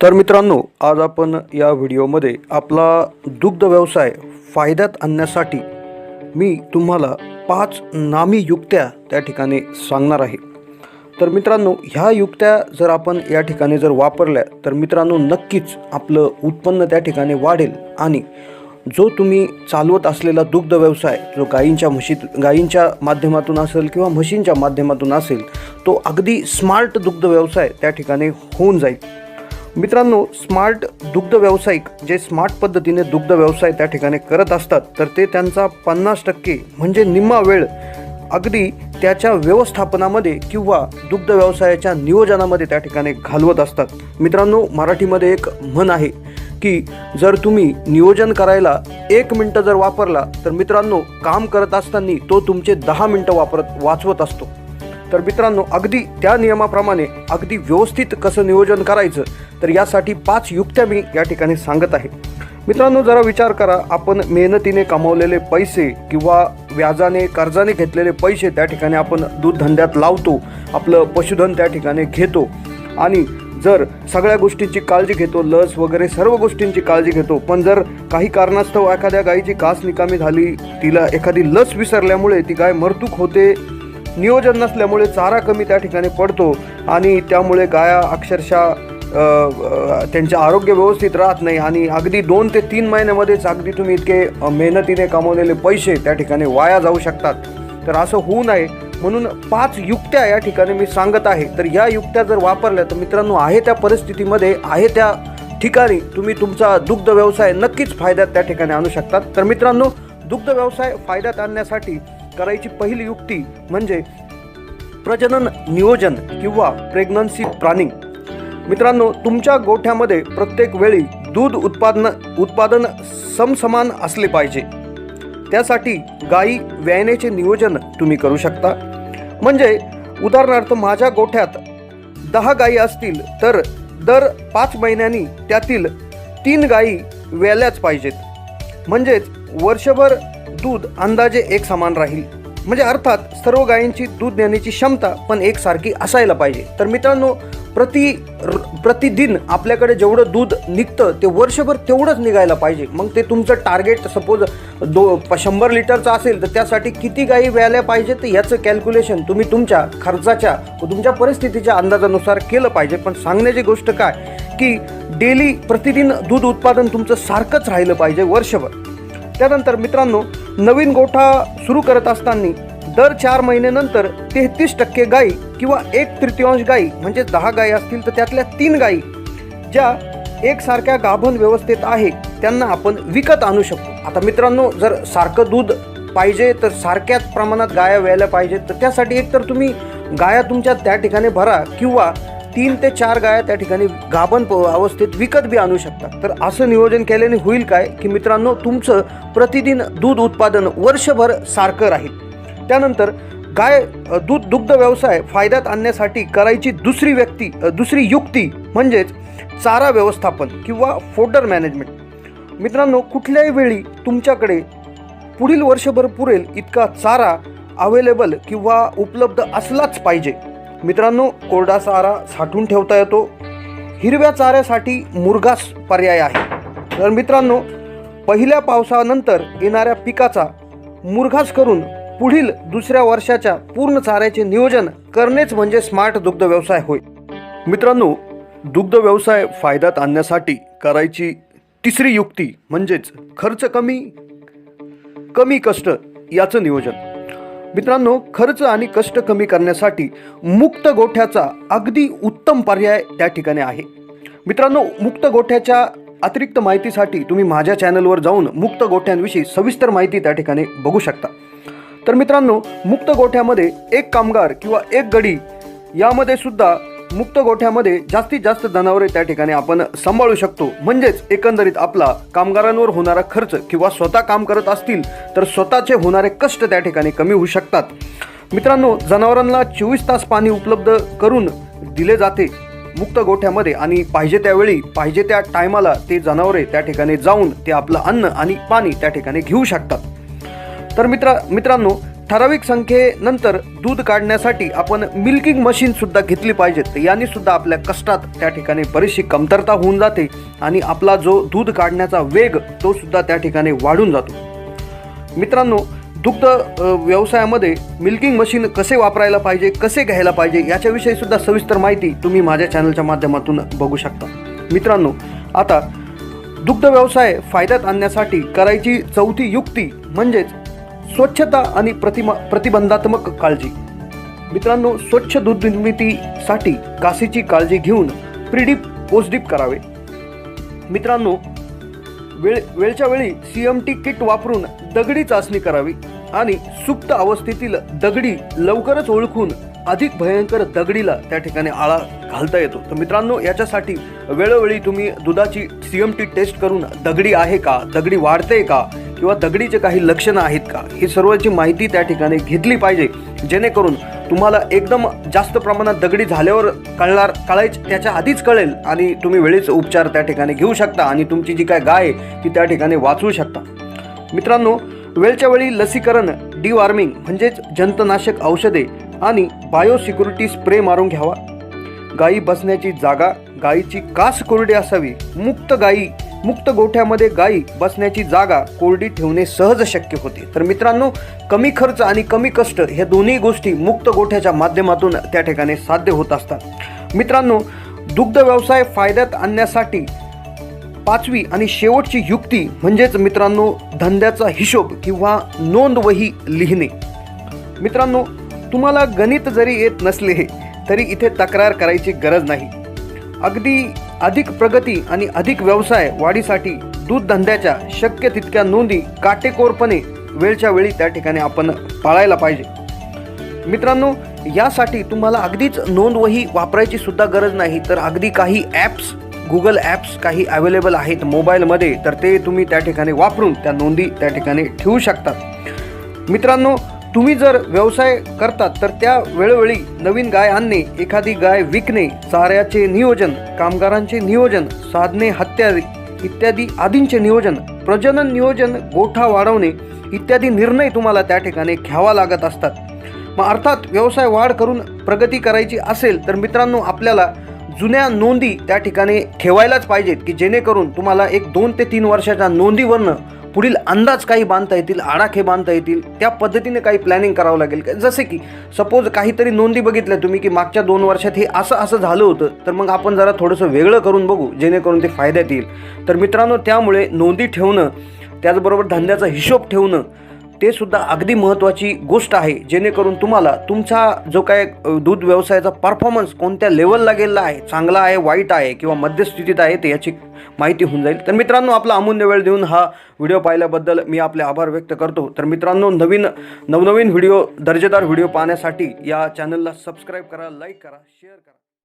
तर मित्रांनो आज आपण या व्हिडिओमध्ये आपला दुग्ध व्यवसाय फायद्यात आणण्यासाठी मी तुम्हाला पाच नामी युक्त्या त्या ठिकाणी सांगणार आहे. तर मित्रांनो ह्या युक्त्या जर आपण या ठिकाणी जर वापरल्या तर मित्रांनो नक्कीच आपलं उत्पन्न त्या ठिकाणी वाढेल आणि जो तुम्ही चालवत असलेला दुग्ध व्यवसाय जो गायींच्या म्हशीत गायींच्या माध्यमातून असेल किंवा म्हशींच्या माध्यमातून असेल तो अगदी स्मार्ट दुग्ध व्यवसाय त्या ठिकाणी होऊन जाईल. मित्रांनो स्मार्ट दुग्ध व्यावसायिक जे स्मार्ट पद्धतीने दुग्ध व्यवसाय त्या ठिकाणी करत असतात तर ते त्यांचा पन्नास टक्के म्हणजे निम्मा वेळ अगदी त्याच्या व्यवस्थापनामध्ये किंवा दुग्ध व्यवसायाच्या नियोजनामध्ये त्या ठिकाणी घालवत असतात. मित्रांनो मराठीमध्ये एक म्हण आहे की जर तुम्ही नियोजन करायला एक मिनटं जर वापरला तर मित्रांनो काम करत असताना तो तुमचे दहा मिनटं वापरत वाचवत असतो. तर मित्रांनो अगदी त्या नियमाप्रमाणे अगदी व्यवस्थित कसं नियोजन करायचं तर यासाठी पाच युक्त्या मी या ठिकाणी सांगत आहे. मित्रांनो जरा विचार करा आपण मेहनतीने कमावलेले पैसे किंवा व्याजाने कर्जाने घेतलेले पैसे त्या ठिकाणी आपण दूध धंद्यात लावतो आपलं पशुधन त्या ठिकाणी घेतो. आणि जर सगळ्या गोष्टींची काळजी घेतो लस वगैरे सर्व गोष्टींची काळजी घेतो पण जर काही कारणास्तव एखाद्या गायीची कास निकामी झाली तिला एखादी लस विसरल्यामुळे ती गाय मरतूक होते नियोजन नसल्यामुळे चारा कमी त्या ठिकाणी पडतो आणि त्यामुळे गाया अक्षरशः त्यांचे आरोग्य व्यवस्थित राहत नाही आणि अगदी दोन ते तीन महिन्यामध्येच अगदी तुम्ही इतके मेहनतीने कमवलेले पैसे त्या ठिकाणी वाया जाऊ शकतात. तर असं होऊ नये. म्हणून पाच युक्त्या या ठिकाणी मी सांगत आहे. तर या युक्त्या जर वापरल्या तर मित्रांनो आहे त्या परिस्थितीमध्ये आहे त्या ठिकाणी तुम्ही तुमचा दुग्ध व्यवसाय नक्कीच फायद्यात त्या ठिकाणी आणू शकतात. तर मित्रांनो दुग्ध व्यवसाय फायद्यात आणण्यासाठी करायची पहिली युक्ती म्हणजे प्रजनन नियोजन किंवा प्रेग्नन्सी प्लॅनिंग मित्रांनो तुमच्या गोठ्यामध्ये प्रत्येक वेळी दूध उत्पादन उत्पादन समसमान असले पाहिजे. त्यासाठी गायी व्यायनेचे नियोजन तुम्ही करू शकता. म्हणजे उदाहरणार्थ माझ्या गोठ्यात दहा गायी असतील तर दर पाच महिन्यांनी त्यातील तीन गायी व्याल्याच पाहिजेत. म्हणजेच वर्षभर दूध अंदाजे एक समान राहील. म्हणजे अर्थात सर्व गायींची दूध देण्याची क्षमता पण एकसारखी असायला पाहिजे. तर मित्रांनो प्रति प्रतिदिन आपल्याकडे जेवढं दूध निघतं ते वर्षभर तेवढंच निघायला पाहिजे. मग ते तुमचं टार्गेट सपोज दो प- शंभर लिटरचं असेल तर त्यासाठी किती गायी व्यायला पाहिजे तर याचं कॅल्क्युलेशन तुम्ही तुमच्या खर्चाच्या व तुमच्या परिस्थितीच्या अंदाजानुसार केलं पाहिजे. पण सांगण्याची गोष्ट काय? की डेली प्रतिदिन दूध उत्पादन तुमचं सारखंच राहिलं पाहिजे वर्षभर. त्यानंतर मित्रांनो नवीन गोठा सुरू करत असताना दर चार महिन्यानंतर तेहतीस टक्के गायी किंवा एक तृतीयांश गायी म्हणजे दहा गायी असतील तर त्यातल्या तीन गायी ज्या एकसारख्या गाभण व्यवस्थेत आहे त्यांना आपण विकत आणू शकतो. आता मित्रांनो जर सारखं दूध पाहिजे तर सारख्याच प्रमाणात गाया व्यायला पाहिजेत. तर त्यासाठी एकतर तुम्ही गाया तुमच्या त्या ठिकाणी भरा किंवा तीन ते चार गाया त्या ठिकाणी गाभण प- अवस्थेत विकत बी आणू शकता तर असं नियोजन केल्याने होईल काय? की मित्रांनो तुमचं प्रतिदिन दूध उत्पादन वर्षभर सारखं राहील. त्यानंतर गाय दूध दुग्ध व्यवसाय फायद्यात आणण्यासाठी करायची दुसरी व्यक्ती दुसरी युक्ती म्हणजेच चारा व्यवस्थापन किंवा फोडर मॅनेजमेंट. मित्रांनो कुठल्याही वेळी तुमच्याकडे पुढील वर्षभर पुरेल इतका चारा अवेलेबल किंवा उपलब्ध असलाच पाहिजे. मित्रांनो कोरडा चारा साठून ठेवता येतो. हिरव्या चाऱ्यासाठी मुरगास पर्याय आहे. तर मित्रांनो पहिल्या पावसानंतर येणाऱ्या पिकाचा मुरघास करून पुढील दुसऱ्या वर्षाच्या पूर्ण चाऱ्याचे नियोजन करणेच म्हणजे स्मार्ट दुग्ध व्यवसाय होय. मित्रांनो दुग्ध व्यवसाय फायद्यात आणण्यासाठी करायची तिसरी युक्ती म्हणजेच खर्च कमी कमी कष्ट याचं नियोजन. मित्रांनो खर्च आणि कष्ट कमी करण्यासाठी मुक्त गोठ्याचा अगदी उत्तम पर्याय त्या ठिकाणी आहे. मित्रांनो मुक्त गोठ्याच्या अतिरिक्त माहितीसाठी तुम्ही माझ्या चॅनलवर जाऊन मुक्त गोठ्यांविषयी सविस्तर माहिती त्या ठिकाणी बघू शकता. तर मित्रांनो मुक्त गोठ्यामध्ये एक कामगार किंवा एक गडी यामध्ये सुद्धा मुक्त गोठ्यामध्ये जास्तीत जास्त जनावरे त्या ठिकाणी आपण सांभाळू शकतो. म्हणजेच एकंदरीत आपला कामगारांवर होणारा खर्च किंवा स्वतः काम करत असतील तर स्वतःचे होणारे कष्ट त्या ठिकाणी कमी होऊ शकतात. मित्रांनो जनावरांना चोवीस तास पाणी उपलब्ध करून दिले जाते मुक्त गोठ्यामध्ये आणि पाहिजे त्यावेळी पाहिजे त्या टायमाला ते जनावरे त्या ठिकाणी जाऊन ते आपलं अन्न आणि पाणी त्या ठिकाणी घेऊ शकतात. तर मित्रा मित्रांनो ठराविक संख्येनंतर दूध काढण्यासाठी आपण मिल्किंग मशीन सुद्धा घेतली पाहिजेत. याने सुद्धा आपल्या कष्टात त्या ठिकाणी बरीचशी कमतरता होऊन जाते आणि आपला जो दूध काढण्याचा वेग तो सुद्धा त्या ठिकाणी वाढून जातो. मित्रांनो दुग्ध व्यवसायामध्ये मिल्किंग मशीन कसे वापरायला पाहिजे कसे घ्यायला पाहिजे याच्याविषयी सुद्धा सविस्तर माहिती तुम्ही माझ्या चॅनलच्या माध्यमातून बघू शकता. मित्रांनो आता दुग्ध व्यवसाय फायद्यात आणण्यासाठी करायची चौथी युक्ती म्हणजेच स्वच्छता आणि प्रतिमा प्रतिबंधात्मक काळजी. मित्रांनो स्वच्छ दूध निर्मितीसाठी कासीची काळजी घेऊन प्रिडीप पोस्टडीप करावे. मित्रांनो वेळ वेळच्या वेळी सी एम टी किट वापरून दगडी चाचणी करावी आणि सुप्त अवस्थेतील दगडी लवकरच ओळखून अधिक भयंकर दगडीला त्या ठिकाणी आळा घालता येतो. तर मित्रांनो याच्यासाठी वेळोवेळी तुम्ही दुधाची सी एम टी टेस्ट करून दगडी आहे का दगडी वाढते का किंवा दगडीचे काही लक्षणं आहेत का? ही सर्वची माहिती त्या ठिकाणी घेतली पाहिजे. जेणेकरून तुम्हाला एकदम जास्त प्रमाणात दगडी झाल्यावर कळणार कळायच त्याच्या आधीच कळेल आणि तुम्ही वेळेच उपचार त्या ठिकाणी घेऊ शकता आणि तुमची जी काय गाय आहे ती त्या ठिकाणी वाचवू शकता. मित्रांनो वेळच्या वेळी लसीकरण डिवॉर्मिंग म्हणजेच जंतनाशक औषधे आणि बायोसिक्युरिटी स्प्रे मारून घ्यावा. गायी बसण्याची जागा गायीची कास कोरडी असावी मुक्त गायी मुक्त गोठ्यामध्ये गायी बसण्याची जागा कोरडी ठेवणे सहज शक्य होते. तर मित्रांनो कमी खर्च आणि कमी कष्ट ह्या दोन्ही गोष्टी मुक्त गोठ्याच्या माध्यमातून त्या ठिकाणी साध्य होत असतात. मित्रांनो दुग्ध व्यवसाय फायद्यात आणण्यासाठी पाचवी आणि शेवटची युक्ती म्हणजेच मित्रांनो धंद्याचा हिशोब किंवा नोंद वही लिहिणे. मित्रांनो तुम्हाला गणित जरी येत नसले तरी इथे तक्रार करायची गरज नाही. अगदी अधिक प्रगती आणि अधिक व्यवसाय वाढीसाठी दूध धंद्याच्या शक्य तितक्या नोंदी काटेकोरपणे वेळच्या वेळी त्या ठिकाणी आपण पाळायला पाहिजे. मित्रांनो यासाठी तुम्हाला अगदीच नोंद वही वापरायची सुद्धा गरज नाही. तर अगदी काही ॲप्स गुगल ॲप्स काही अवेलेबल आहेत मोबाईलमध्ये तर ते तुम्ही त्या ठिकाणी वापरून त्या नोंदी त्या ठिकाणी ठेवू शकतात मित्रांनो तुम्ही जर व्यवसाय करतात तर त्या वेळोवेळी नवीन गाय आणणे एखादी गाय विकणे चाऱ्याचे नियोजन कामगारांचे नियोजन साधने हत्या इत्यादी आदींचे नियोजन प्रजनन नियोजन गोठा वाढवणे इत्यादी निर्णय तुम्हाला त्या ठिकाणी घ्यावा लागत असतात. मग अर्थात व्यवसाय वाढ करून प्रगती करायची असेल तर मित्रांनो आपल्याला जुन्या नोंदी त्या ठिकाणी ठेवायलाच पाहिजेत की जेणेकरून तुम्हाला एक दोन ते तीन वर्षाच्या नोंदीवरनं पुढील अंदाज काही बांधता येतील आडाखे बांधता येतील त्या पद्धतीने काही प्लॅनिंग करावं लागेल. जसे की सपोज काहीतरी नोंदी बघितल्या तुम्ही की मागच्या दोन वर्षात हे असं असं झालं होतं तर मग आपण जरा थोडंसं वेगळं करून बघू जेणेकरून ते फायद्यात येईल. तर मित्रांनो त्यामुळे नोंदी ठेवणं त्याचबरोबर धंद्याचा हिशोब ठेवणं ते सुद्धा अगदी महत्त्वाची गोष्ट आहे जेणेकरून तुम्हाला तुमचा जो काय दूध व्यवसायाचा परफॉर्मन्स कोणत्या लेवलला गेलेला आहे चांगला आहे वाईट आहे किंवा मध्यस्थितीत आहे ते याची माहिती होऊन जाईल. तर मित्रांनो आपला अमूल्य वेळ देऊन हा व्हिडिओ पाहिल्याबद्दल मी आपले आभार व्यक्त करतो. तर मित्रांनो नवीन नवनवीन व्हिडिओ दर्जेदार व्हिडिओ पाहण्यासाठी या चॅनलला सबस्क्राईब करा लाईक करा शेअर करा.